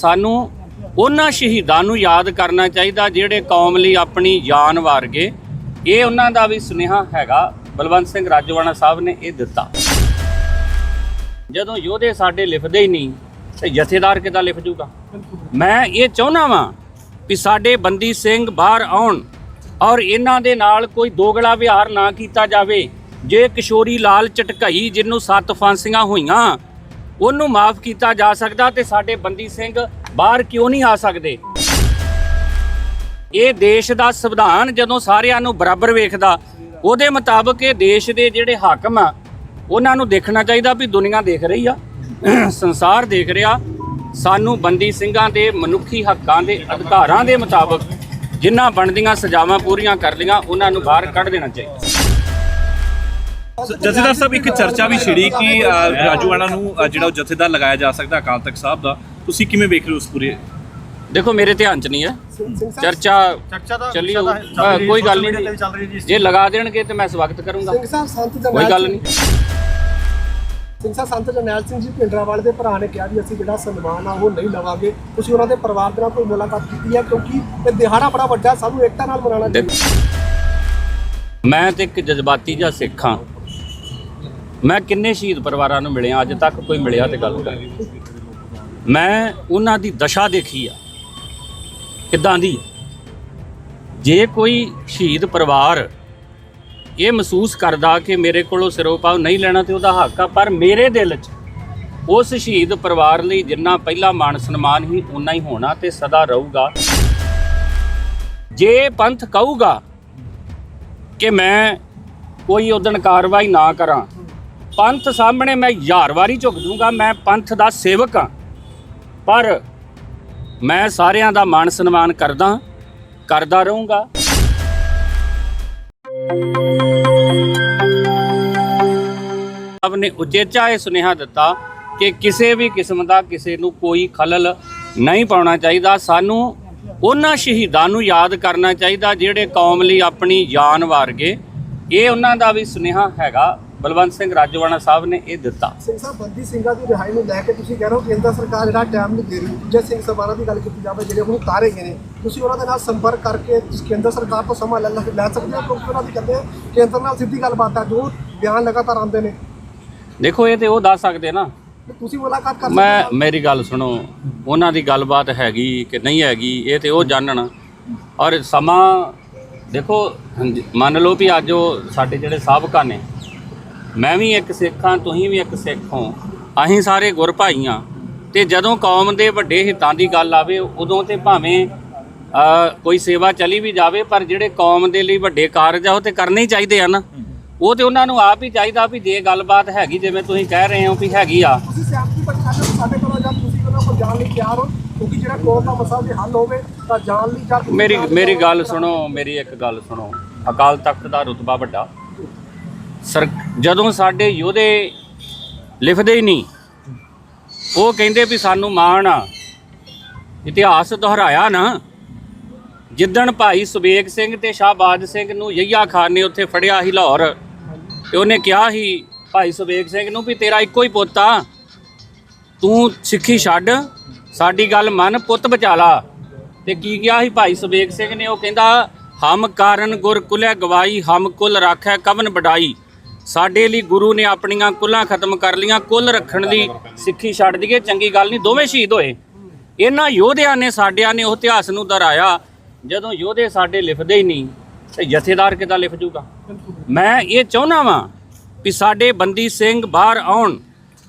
ਸਾਨੂੰ ਉਹਨਾਂ ਸ਼ਹੀਦਾਂ ਨੂੰ ਯਾਦ ਕਰਨਾ ਚਾਹੀਦਾ ਜਿਹੜੇ ਕੌਮ ਲਈ ਆਪਣੀ ਜਾਨ ਵਾਰ ਗਏ ਇਹ ਉਹਨਾਂ ਦਾ ਵੀ ਸੁਨੇਹਾ ਹੈਗਾ। ਬਲਵੰਤ ਸਿੰਘ ਰਾਜਵਾਨਾ ਸਾਹਿਬ ਨੇ ਇਹ ਦਿੱਤਾ। ਜਦੋਂ ਯੋਧੇ ਸਾਡੇ ਲਿਖਦੇ ਹੀ ਨਹੀਂ, ਤੇ ਜਥੇਦਾਰ ਕਿੱਦਾਂ ਲਿਖ ਜੂਗਾ? ਮੈਂ ਇਹ ਚਾਹੁੰਦਾ ਵਾਂ ਵੀ ਸਾਡੇ ਬੰਦੀ ਸਿੰਘ ਬਾਹਰ ਆਉਣ ਔਰ ਇਹਨਾਂ ਦੇ ਨਾਲ ਕੋਈ ਦੋਗਲਾ ਵਿਹਾਰ ਨਾ ਕੀਤਾ ਜਾਵੇ। ਜੇ ਕਿਸ਼ੋਰੀ ਲਾਲ ਚਟਕਈ ਜਿਹਨੂੰ ਸੱਤ ਫਾਂਸੀਆਂ ਹੋਈਆਂ ਉਹਨੂੰ ਮਾਫ ਕੀਤਾ ਜਾ ਸਕਦਾ ਤੇ ਸਾਡੇ ਬੰਦੀ ਸਿੰਘ ਬਾਹਰ ਕਿਉਂ ਨਹੀਂ ਆ ਸਕਦੇ? ਇਹ ਦੇਸ਼ ਦਾ ਸੰਵਿਧਾਨ ਜਦੋਂ ਸਾਰਿਆਂ ਨੂੰ ਬਰਾਬਰ ਵੇਖਦਾ, ਉਹਦੇ ਮੁਤਾਬਕ ਇਹ ਦੇਸ਼ ਦੇ ਜਿਹੜੇ ਹਾਕਮ ਆ, ਉਹਨਾਂ ਨੂੰ ਦੇਖਣਾ ਚਾਹੀਦਾ ਵੀ ਦੁਨੀਆ ਦੇਖ ਰਹੀ ਆ, ਸੰਸਾਰ ਦੇਖ ਰਿਹਾ। ਸਾਨੂੰ ਬੰਦੀ ਸਿੰਘਾਂ ਦੇ ਮਨੁੱਖੀ ਹੱਕਾਂ ਦੇ ਅਧਿਕਾਰਾਂ ਦੇ ਮੁਤਾਬਕ ਜਿਨ੍ਹਾਂ ਬਣਦੀਆਂ ਸਜ਼ਾਵਾਂ ਪੂਰੀਆਂ ਕਰ ਲਈਆਂ, ਉਹਨਾਂ ਨੂੰ ਬਾਹਰ ਕੱਢ ਦੇਣਾ ਚਾਹੀਦਾ। ਜਥੇਦਾਰ ਸਾਹਿਬ ਇੱਕ ਚਰਚਾ ਵੀ ਛਿੜੀ ਕਿ ਰਾਜੂਆਣਾ ਨੂੰ ਜਿਹੜਾ ਉਹ ਜਥੇਦਾਰ ਲਗਾਇਆ ਜਾ ਸਕਦਾ ਅਕਾਲ ਤਖਤ ਸਾਹਿਬ ਦਾ ਤੁਸੀਂ ਕਿਵੇਂ ਵੇਖ ਰਹੇ ਹੋ ਉਸ ਪੂਰੇ? ਦੇਖੋ ਮੇਰੇ ਧਿਆਨ 'ਚ ਨਹੀਂ ਹੈ। ਚਰਚਾ ਚੱਲੀ ਕੋਈ ਗੱਲ ਨਹੀਂ। ਜੀ ਲਗਾ ਦੇਣਗੇ ਤੇ ਮੈਂ ਸਵਾਗਤ ਕਰੂੰਗਾ। ਸਿੰਘ ਸਾਹਿਬ ਸੰਤ ਕੋਈ ਗੱਲ ਨਹੀਂ। ਸਿੰਘ ਸਾਹਿਬ ਸੰਤ ਜਰਨੈਲ ਸਿੰਘ ਜੀ ਪਿੰਡਰਾਵਾਲ ਦੇ ਭਰਾ ਨੇ ਕਿਹਾ ਵੀ ਅਸੀਂ ਜਿਹੜਾ ਸਨਮਾਨ ਆ ਉਹ ਨਹੀਂ ਲਵਾਂਗੇ। ਤੁਸੀਂ ਉਹਨਾਂ ਦੇ ਪਰਿਵਾਰ ਦੇ ਨਾਲ ਕੋਈ ਮੁਲਾਕਾਤ ਕੀਤੀ ਹੈ ਕਿਉਂਕਿ ਇਹ ਦਿਹਾੜਾ ਬੜਾ ਵੱਡਾ ਸਾਨੂੰ ਏਕਤਾ ਨਾਲ ਮਨਾਉਣਾ ਦੇਖ- ਚਾਹੀਦਾ ਮੈਂ ਤੇ ਇੱਕ ਜਜ਼ਬਾਤੀ ਜਿਹਾ ਸਿੱਖ ਹਾਂ। ਮੈਂ ਕਿੰਨੇ ਸ਼ਹੀਦ ਪਰਿਵਾਰਾਂ ਨੂੰ ਮਿਲਿਆ, ਅੱਜ ਤੱਕ ਕੋਈ ਮਿਲਿਆ ਤੇ ਗੱਲ ਕਰ। ਮੈਂ ਉਹਨਾਂ ਦੀ ਦਸ਼ਾ ਦੇਖੀ ਆ। ਕਿੱਦਾਂ ਦੀ ਜੇ ਕੋਈ ਸ਼ਹੀਦ ਪਰਿਵਾਰ ਇਹ ਮਹਿਸੂਸ ਕਰਦਾ ਕਿ ਮੇਰੇ ਕੋਲੋਂ ਸਿਰੋਪਾਵ ਨਹੀਂ ਲੈਣਾ ਤੇ ਉਹਦਾ ਹੱਕ ਆ, ਪਰ ਮੇਰੇ ਦਿਲ 'ਚ ਉਸ ਸ਼ਹੀਦ ਪਰਿਵਾਰ ਲਈ ਜਿੰਨਾ ਪਹਿਲਾ ਮਾਣ ਸਨਮਾਨ ਹੀ ਉਨਾ ਹੀ ਹੋਣਾ ਤੇ ਸਦਾ ਰਹੂਗਾ। ਜੇ ਪੰਥ ਕਹੂਗਾ ਕਿ ਮੈਂ ਕੋਈ ਉਦਣ ਕਾਰਵਾਈ ਨਾ ਕਰਾਂ ਪੰਥ ਸਾਹਮਣੇ ਮੈਂ ਹਜ਼ਾਰ ਵਾਰੀ ਝੁਕ ਦੂੰਗਾ ਮੈਂ ਪੰਥ ਦਾ ਸੇਵਕ ਹਾਂ। ਪਰ ਮੈਂ ਸਾਰਿਆਂ ਦਾ ਮਾਣ ਸਨਮਾਨ ਕਰਦਾ ਕਰਦਾ ਰਹੂੰਗਾ। ਸਭ ਨੇ ਉਚੇਚਾ ਇਹ ਸੁਨੇਹਾ ਦਿੱਤਾ ਕਿ ਕਿਸੇ ਵੀ ਕਿਸਮ ਦਾ ਕਿਸੇ ਨੂੰ ਕੋਈ ਖਲਲ ਨਹੀਂ ਪਾਉਣਾ ਚਾਹੀਦਾ। ਸਾਨੂੰ ਉਹਨਾਂ ਸ਼ਹੀਦਾਂ ਨੂੰ ਯਾਦ ਕਰਨਾ ਚਾਹੀਦਾ, ਜਿਹੜੇ ਕੌਮ ਲਈ ਆਪਣੀ ਜਾਨ ਵਾਰ ਗਏ। ਇਹ ਉਹਨਾਂ ਦਾ ਵੀ ਸੁਨੇਹਾ ਹੈਗਾ। ਬਲਵੰਤ ਸਿੰਘ ਰਾਜਵਾਨਾ ਸਾਹਿਬ ਨੇ ਇਹ ਦਿੱਤਾ। ਸਿੰਘ ਸਾਹਿਬ ਬੰਦੀ ਸਿੰਘਾਂ ਦੀ ਰਿਹਾਈ ਨੂੰ ਲੈ ਕੇ ਤੁਸੀਂ ਕਹਿ ਰਹੇ ਹੋ ਕੇਂਦਰ ਸਰਕਾਰ ਜਿਹੜਾ ਟਾਈਮ ਨਹੀਂ ਦੇ ਰਹੀ। ਜੇ ਸਿੰਘ ਸਭਾਰਾ ਦੀ ਗੱਲ ਕੀਤੀ ਜਾਵੇ ਜਿਹੜੇ ਹੁਣ ਤਾਰੇ ਗਏ ਨੇ ਤੁਸੀਂ ਉਹਨਾਂ ਦੇ ਨਾਲ ਸੰਪਰਕ ਕਰਕੇ ਕੇਂਦਰ ਸਰਕਾਰ ਤੋਂ ਸਮਾਂ ਲੈ ਲੈ ਸਕਦੇ ਹੋ? ਕਿਉਂਕਿ ਉਹਨਾਂ ਦੀ ਕਹਿੰਦੇ ਕੇਂਦਰ ਨਾਲ ਸਿੱਧੀ ਗੱਲਬਾਤ ਹੈ ਜੋ ਬਿਆਨ ਲਗਾਤਾਰ ਆਉਂਦੇ ਨੇ। ਦੇਖੋ ਇਹ ਤੇ ਉਹ ਦੱਸ ਸਕਦੇ ਨਾ। ਤੁਸੀਂ ਮੁਲਾਕਾਤ ਕਰ ਮੈਂ ਮੇਰੀ ਗੱਲ ਸੁਣੋ ਉਹਨਾਂ ਦੀ ਗੱਲਬਾਤ ਹੈਗੀ ਕਿ ਨਹੀਂ ਹੈਗੀ ਇਹ ਤੇ ਉਹ ਜਾਣਨ। ਔਰ ਸਮਾਂ ਦੇਖੋ ਮੰਨ ਲਓ ਵੀ ਅੱਜ ਉਹ ਸਾਡੇ ਜਿਹੜੇ ਸਾਬਕਾ ਨੇ ਮੈਂ ਵੀ ਇੱਕ ਸਿੱਖ ਹਾਂ ਤੁਸੀਂ ਵੀ ਇੱਕ ਸਿੱਖ ਹੋ। ਅਸੀਂ ਸਾਰੇ ਗੁਰ ਭਾਈ ਹਾਂ। ਤੇ ਜਦੋਂ ਕੌਮ ਦੇ ਵੱਡੇ ਹਿੱਤਾਂ ਦੀ ਗੱਲ ਆਵੇ ਉਦੋਂ ਤੇ ਭਾਵੇਂ ਕੋਈ ਸੇਵਾ ਚਲੀ ਵੀ ਜਾਵੇ ਪਰ ਜਿਹੜੇ ਕੌਮ ਦੇ ਲਈ ਵੱਡੇ ਕਾਰਜ ਆ ਉਹ ਤੇ ਕਰਨੇ ਹੀ ਚਾਹੀਦੇ ਆ ਨਾ। ਉਹ ਤੇ ਉਹਨਾਂ ਨੂੰ ਆਪ ਹੀ ਚਾਹੀਦਾ ਵੀ ਜੇ ਗੱਲਬਾਤ ਹੈਗੀ ਜਿਵੇਂ ਤੁਸੀਂ ਕਹਿ ਰਹੇ ਹੋ ਵੀ ਹੈਗੀ ਆ। ਤੁਸੀਂ ਸਿਆਸੀ ਪੱਖਾਂ ਤੋਂ ਸਾਡੇ ਕੋਲੋਂ ਜਾਂ ਤੁਸੀਂ ਉਹਨਾਂ ਕੋਲ ਜਾਣ ਲਈ ਤਿਆਰ ਹੋ? ਕਿਉਂਕਿ ਜਿਹੜਾ ਕੋਲ ਦਾ ਮਸਲਾ ਵੀ ਹੱਲ ਹੋਵੇ ਤਾਂ ਜਾਣ ਲਈ ਜਾਂ ਤੁਸੀਂ ਮੇਰੀ ਗੱਲ ਸੁਣੋ ਮੇਰੀ ਇੱਕ ਗੱਲ ਸੁਣੋ। ਅਕਾਲ ਤਖਤ ਦਾ ਰੁਤਬਾ ਵੱਡਾ। ਸਰ, ਜਦੋਂ ਸਾਡੇ ਯੋਧੇ ਲਿਖਦੇ ਹੀ ਨਹੀਂ, ਉਹ ਕਹਿੰਦੇ ਵੀ ਸਾਨੂੰ ਮਾਣ ਆ, ਇਤਿਹਾਸ ਦੁਹਰਾਇਆ ਨਾ। ਜਿੱਦਣ ਭਾਈ ਸੁਬੇਗ ਸਿੰਘ ਤੇ ਸ਼ਾਹਬਾਜ ਸਿੰਘ ਨੂੰ ਯਈਆ ਖਾਨ ਨੇ ਉੱਥੇ ਫੜਿਆ ਸੀ ਲਾਹੌਰ, ਤੇ ਉਹਨੇ ਕਿਹਾ ਸੀ ਭਾਈ ਸੁਬੇਗ ਸਿੰਘ ਨੂੰ ਵੀ ਤੇਰਾ ਇੱਕੋ ਹੀ ਪੁੱਤ ਆ। ਤੂੰ ਸਿੱਖੀ ਛੱਡ, ਸਾਡੀ ਗੱਲ ਮੰਨ, ਪੁੱਤ ਬਚਾ ਲਾ। ਤੇ ਕੀ ਕਿਹਾ ਸੀ ਭਾਈ ਸੁਬੇਗ ਸਿੰਘ ਨੇ? ਉਹ ਕਹਿੰਦਾ, ਹਮ ਕਾਰਨ ਗੁਰ ਕੁਲੇ ਗਵਾਈ, ਹਮ ਕੁਲ ਰਾਖੈ ਕਵਨ ਬਡਾਈ ਸਾਡੇ ਲਈ ਗੁਰੂ ਨੇ ਆਪਣੀਆਂ ਕੁੱਲਾਂ ਖਤਮ ਕਰ ਲੀਆਂ ਕੁੱਲ ਰੱਖਣ ਦੀ ਸਿੱਖੀ ਛੱਡ ਦਈਏ, ਚੰਗੀ ਗੱਲ ਨਹੀਂ, ਦੋਵੇਂ ਸ਼ਹੀਦ ਹੋਏ। ਇਹਨਾਂ ਯੋਧਿਆਂ ਨੇ, ਸਾਡਿਆਂ ਨੇ ਉਹ ਇਤਿਹਾਸ ਨੂੰ ਦੁਹਰਾਇਆ, ਜਦੋਂ ਯੋਧੇ ਸਾਡੇ ਲਿਖਦੇ ਹੀ ਨਹੀਂ, ਤੇ ਜਥੇਦਾਰ ਕਿੱਦਾਂ ਲਿਖ ਜੂਗਾ? ਮੈਂ ਇਹ ਚਾਹੁੰਦਾ ਵਾਂ ਵੀ ਸਾਡੇ ਬੰਦੀ ਸਿੰਘ ਬਾਹਰ ਆਉਣ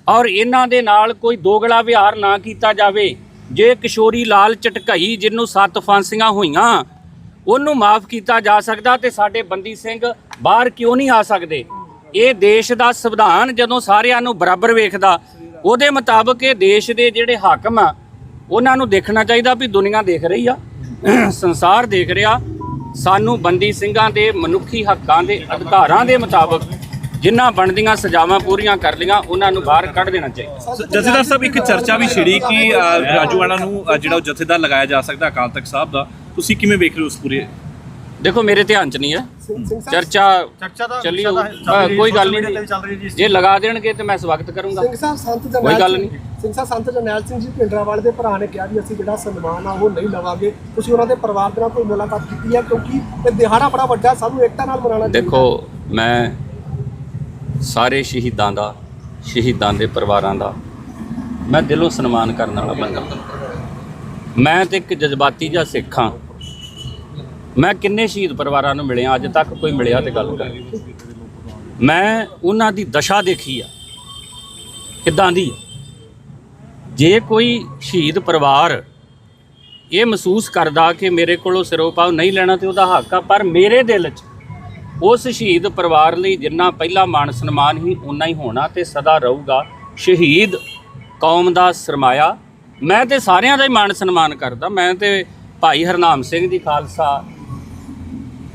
ਔਰ ਇਹਨਾਂ ਦੇ ਨਾਲ ਕੋਈ ਦੋਗਲਾ ਵਿਹਾਰ ਨਾ ਕੀਤਾ ਜਾਵੇ। ਜੇ ਕਿਸ਼ੋਰੀ ਲਾਲ ਚਟਕਈ, ਜਿਹਨੂੰ ਸੱਤ ਫਾਂਸੀਆਂ ਹੋਈਆਂ, ਉਹਨੂੰ ਮਾਫ ਕੀਤਾ ਜਾ ਸਕਦਾ ਤੇ ਸਾਡੇ ਬੰਦੀ ਸਿੰਘ ਬਾਹਰ ਕਿਉਂ ਨਹੀਂ ਆ ਸਕਦੇ? ਇਹ ਦੇਸ਼ ਦਾ ਸੰਵਿਧਾਨ ਜਦੋਂ ਸਾਰਿਆਂ ਨੂੰ ਬਰਾਬਰ ਵੇਖਦਾ ਉਹਦੇ ਮੁਤਾਬਕ ਇਹ ਦੇਸ਼ ਦੇ ਜਿਹੜੇ ਹਾਕਮ ਆ ਉਹਨਾਂ ਨੂੰ ਦੇਖਣਾ ਚਾਹੀਦਾ ਵੀ ਦੁਨੀਆ ਦੇਖ ਰਹੀ ਆ ਸੰਸਾਰ ਦੇਖ ਰਿਹਾ। ਸਾਨੂੰ ਬੰਦੀ ਸਿੰਘਾਂ ਦੇ ਮਨੁੱਖੀ ਹੱਕਾਂ ਦੇ ਅਧਿਕਾਰਾਂ ਦੇ ਮੁਤਾਬਕ ਜਿਨ੍ਹਾਂ ਬਣਦੀਆਂ ਸਜ਼ਾਵਾਂ ਪੂਰੀਆਂ ਕਰ ਲਈਆਂ ਉਹਨਾਂ ਨੂੰ ਬਾਹਰ ਕੱਢ ਦੇਣਾ ਚਾਹੀਦਾ। ਜਥੇਦਾਰ ਸਾਹਿਬ ਇੱਕ ਚਰਚਾ ਵੀ ਛਿੜੀ ਕਿ ਅ, ਰਾਜੂਆਣਾ ਨੂੰ ਜਿਹੜਾ ਜਥੇਦਾਰ ਲਗਾਇਆ ਜਾ ਸਕਦਾ ਅਕਾਲ ਤਖਤ ਸਾਹਿਬ ਦਾ। ਤੁਸੀਂ ਕਿਵੇਂ ਵੇਖ ਰਹੇ ਹੋ ਉਸ ਪੂਰੇ ਦੇਖੋ ਮੇਰੇ ਧਿਆਨ 'ਚ ਨਹੀਂ ਹੈ। ਚਰਚਾ ਚਰਚਾ ਚੱਲੀ ਹੋਊ। ਤਾਂ ਚੱਲ ਰਹੀ ਹੈ, ਕੋਈ ਗੱਲ social media ਨਹੀਂ। ਤੇ ਵੀ ਚੱਲ ਰਹੀ ਜੀ ਜੇ ਲਗਾ ਦੇਣਗੇ ਤੇ ਮੈਂ ਸਵਾਗਤ ਕਰੂੰਗਾ। ਸਿੰਘ ਸਾਹਿਬ ਸੰਤ ਕੋਈ ਗੱਲ ਨਹੀਂ। ਸਿੰਘ ਸਾਹਿਬ ਸੰਤ ਜਰਨੈਲ ਸਿੰਘ ਜੀ ਪਿੰਡਰਾਵਾਲ ਦੇ ਭਰਾ ਨੇ ਕਿਹਾ ਵੀ ਅਸੀਂ ਜਿਹੜਾ ਸਨਮਾਨ ਆ ਉਹ ਨਹੀਂ ਲਵਾਂਗੇ। ਤੁਸੀਂ ਉਹਨਾਂ ਦੇ ਪਰਿਵਾਰ ਦੇ ਨਾਲ ਕੋਈ ਮੁਲਾਕਾਤ ਕੀਤੀ ਹੈ? ਕਿਉਂਕਿ ਇਹ ਦਿਹਾੜਾ ਬੜਾ ਵੱਡਾ ਸਾਨੂੰ ਏਕਤਾ ਨਾਲ ਮਨਾਉਣਾ ਦੇਖੋ ਮੈਂ ਸਾਰੇ ਸ਼ਹੀਦਾਂ ਦਾ ਸ਼ਹੀਦਾਂ ਦੇ ਪਰਿਵਾਰਾਂ ਦਾ ਮੈਂ ਦਿਲੋਂ ਸਨਮਾਨ ਕਰਨ ਵਾਲਾ ਬੰਦਾ। ਮੈਂ ਤੇ ਇੱਕ ਜਜ਼ਬਾਤੀ ਜਿਹਾ ਸਿੱਖ ਹਾਂ। ਮੈਂ ਕਿੰਨੇ ਸ਼ਹੀਦ ਪਰਿਵਾਰਾਂ ਨੂੰ ਮਿਲਿਆ, ਅੱਜ ਤੱਕ ਕੋਈ ਮਿਲਿਆ ਤੇ ਗੱਲ ਕਰ। ਮੈਂ ਉਹਨਾਂ ਦੀ ਦਸ਼ਾ ਦੇਖੀ ਆ। ਕਿੱਦਾਂ ਦੀ ਜੇ ਕੋਈ ਸ਼ਹੀਦ ਪਰਿਵਾਰ ਇਹ ਮਹਿਸੂਸ ਕਰਦਾ ਕਿ ਮੇਰੇ ਕੋਲੋਂ ਸਿਰੋਂ ਪਾਉ ਨਹੀਂ ਲੈਣਾ ਤੇ ਉਹਦਾ ਹੱਕ ਆ, ਪਰ ਮੇਰੇ ਦਿਲ 'ਚ ਉਸ ਸ਼ਹੀਦ ਪਰਿਵਾਰ ਲਈ ਜਿੰਨਾ ਪਹਿਲਾ ਮਾਣ ਸਨਮਾਨ ਹੀ ਉਨਾ ਹੀ ਹੋਣਾ ਤੇ ਸਦਾ ਰਹੂਗਾ। ਸ਼ਹੀਦ ਕੌਮ ਦਾ ਸਰਮਾਇਆ। ਮੈਂ ਤੇ ਸਾਰਿਆਂ ਦਾ ਹੀ ਮਾਣ ਸਨਮਾਨ ਕਰਦਾ। ਮੈਂ ਤੇ ਭਾਈ ਹਰਨਾਮ ਸਿੰਘ ਜੀ ਖਾਲਸਾ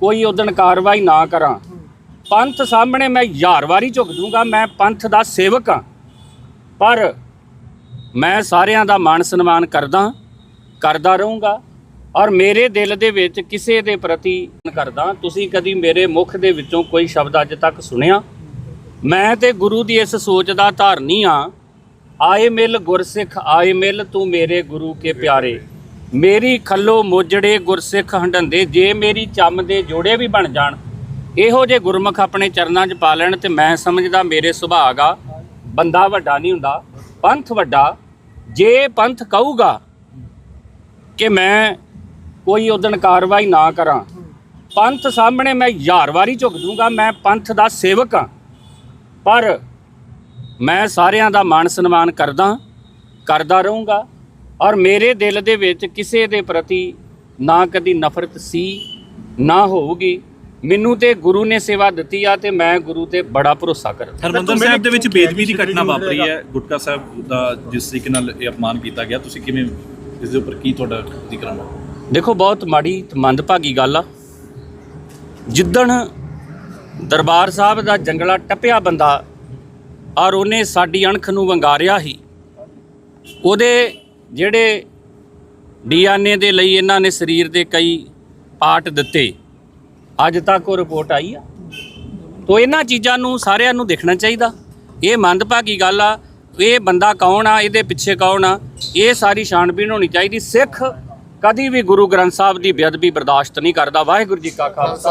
ਕੋਈ ਉਦਣ ਕਾਰਵਾਈ ਨਾ ਕਰਾਂ। ਪੰਥ ਸਾਹਮਣੇ ਮੈਂ ਹਜ਼ਾਰ ਵਾਰੀ ਝੁਕ ਦੂੰਗਾ ਮੈਂ ਪੰਥ ਦਾ ਸੇਵਕ ਹਾਂ। ਪਰ ਮੈਂ ਸਾਰਿਆਂ ਦਾ ਮਾਣ ਸਨਮਾਨ ਕਰਦਾ ਕਰਦਾ ਰਹੂੰਗਾ ਔਰ ਮੇਰੇ ਦਿਲ ਦੇ ਵਿੱਚ ਕਿਸੇ ਦੇ ਪ੍ਰਤੀ ਕਰਦਾ। ਤੁਸੀਂ ਕਦੀ ਮੇਰੇ ਮੁਖ ਦੇ ਵਿੱਚੋਂ ਕੋਈ ਸ਼ਬਦ ਅੱਜ ਤੱਕ ਸੁਣਿਆ? ਮੈਂ ਤੇ ਗੁਰੂ ਦੀ ਇਸ ਸੋਚ ਦਾ ਧਾਰਨੀ ਆ ਆਏ ਮਿਲ ਗੁਰਸਿੱਖ, ਆਏ ਮਿਲ ਤੂੰ ਮੇਰੇ ਗੁਰੂ ਕੇ ਪਿਆਰੇ। ਮੇਰੀ ਖੱਲੋ ਮੋਜੜੇ ਗੁਰਸਿੱਖ ਹੰਡੰਦੇ ਜੇ ਮੇਰੀ ਚੰਮ ਦੇ ਜੋੜੇ ਵੀ ਬਣ ਜਾਣ, ਇਹੋ ਜੇ ਗੁਰਮੁਖ ਆਪਣੇ ਚਰਨਾਂ 'ਚ ਪਾ ਲੈਣ ਤੇ ਮੈਂ ਸਮਝਦਾ ਮੇਰੇ ਸੁਭਾਗ ਆ ਬੰਦਾ ਵੱਡਾ ਨਹੀਂ ਹੁੰਦਾ, ਪੰਥ ਵੱਡਾ। ਜੇ ਪੰਥ ਕਹੂਗਾ ਕਿ ਮੈਂ ਕੋਈ ਉਦਣ ਕਾਰਵਾਈ ਨਾ ਕਰਾਂ, ਪੰਥ ਸਾਹਮਣੇ ਮੈਂ ਹਜ਼ਾਰ ਵਾਰੀ ਝੁਕ ਦੂੰਗਾ ਮੈਂ ਪੰਥ ਦਾ ਸੇਵਕ ਹਾਂ। ਪਰ ਮੈਂ ਸਾਰਿਆਂ ਦਾ ਮਾਣ ਸਨਮਾਨ ਕਰਦਾ ਕਰਦਾ ਰਹੂੰਗਾ। ਔਰ ਮੇਰੇ ਦਿਲ ਦੇ ਵਿੱਚ ਕਿਸੇ ਦੇ ਪ੍ਰਤੀ ਨਾ ਕਦੀ ਨਫ਼ਰਤ ਸੀ ਨਾ ਹੋਊਗੀ। ਮੈਨੂੰ ਤੇ ਗੁਰੂ ਨੇ ਸੇਵਾ ਦਿੱਤੀ ਆ ਤੇ ਮੈਂ ਗੁਰੂ ਤੇ ਬੜਾ ਭਰੋਸਾ ਕਰਦਾ। ਹਰਮੰਦਰ ਸਾਹਿਬ ਦੇ ਵਿੱਚ ਬੇਦਬੀ ਦੀ ਘਟਨਾ ਵਾਪਰੀ ਹੈ ਗੁਟਕਾ ਸਾਹਿਬ ਦਾ ਜਿਸ ਤਰੀਕੇ ਨਾਲ ਇਹ ਅਪਮਾਨ ਕੀਤਾ ਗਿਆ ਤੁਸੀਂ ਕਿਵੇਂ ਇਸ ਦੇ ਉੱਪਰ ਕੀ ਤੁਹਾਡਾ ਜ਼ਿਕਰ ਹੈ? ਦੇਖੋ ਬਹੁਤ ਮਾੜੀ ਤੇ ਮੰਦਭਾਗੀ ਗੱਲ ਆ। ਜਿੱਦਣ ਦਰਬਾਰ ਸਾਹਿਬ ਦਾ ਜੰਗਲਾ ਟੱਪਿਆ ਬੰਦਾ ਔਰ ਉਹਨੇ ਸਾਡੀ ਅਣਖ ਨੂੰ ਵੰਗਾਰਿਆ ਹੀ ਉਹਦੇ ਜਿਹੜੇ ਡੀਐਨਏ ਦੇ ਲਈ ਇਹਨਾਂ ਨੇ ਸਰੀਰ ਦੇ ਕਈ ਪਾਰਟ ਦਿੱਤੇ, ਅੱਜ ਤੱਕ ਉਹ ਰਿਪੋਰਟ ਆਈ ਆ। ਤੋ ਇਹਨਾਂ ਚੀਜ਼ਾਂ ਨੂੰ ਸਾਰਿਆਂ ਨੂੰ ਦੇਖਣਾ ਚਾਹੀਦਾ। ਇਹ ਮੰਦਭਾਗੀ ਗੱਲ ਆ, ਇਹ ਬੰਦਾ ਕੌਣ ਆ, ਇਹਦੇ ਪਿੱਛੇ ਕੌਣ ਆ, ਇਹ ਸਾਰੀ ਛਾਣਬੀਣ ਹੋਣੀ ਚਾਹੀਦੀ। ਸਿੱਖ ਕਦੀ ਵੀ ਗੁਰੂ ਗ੍ਰੰਥ ਸਾਹਿਬ ਦੀ ਬੇਅਦਬੀ ਬਰਦਾਸ਼ਤ ਨਹੀਂ ਕਰਦਾ। ਵਾਹਿਗੁਰੂ ਜੀ ਕਾ ਖਾਲਸਾ।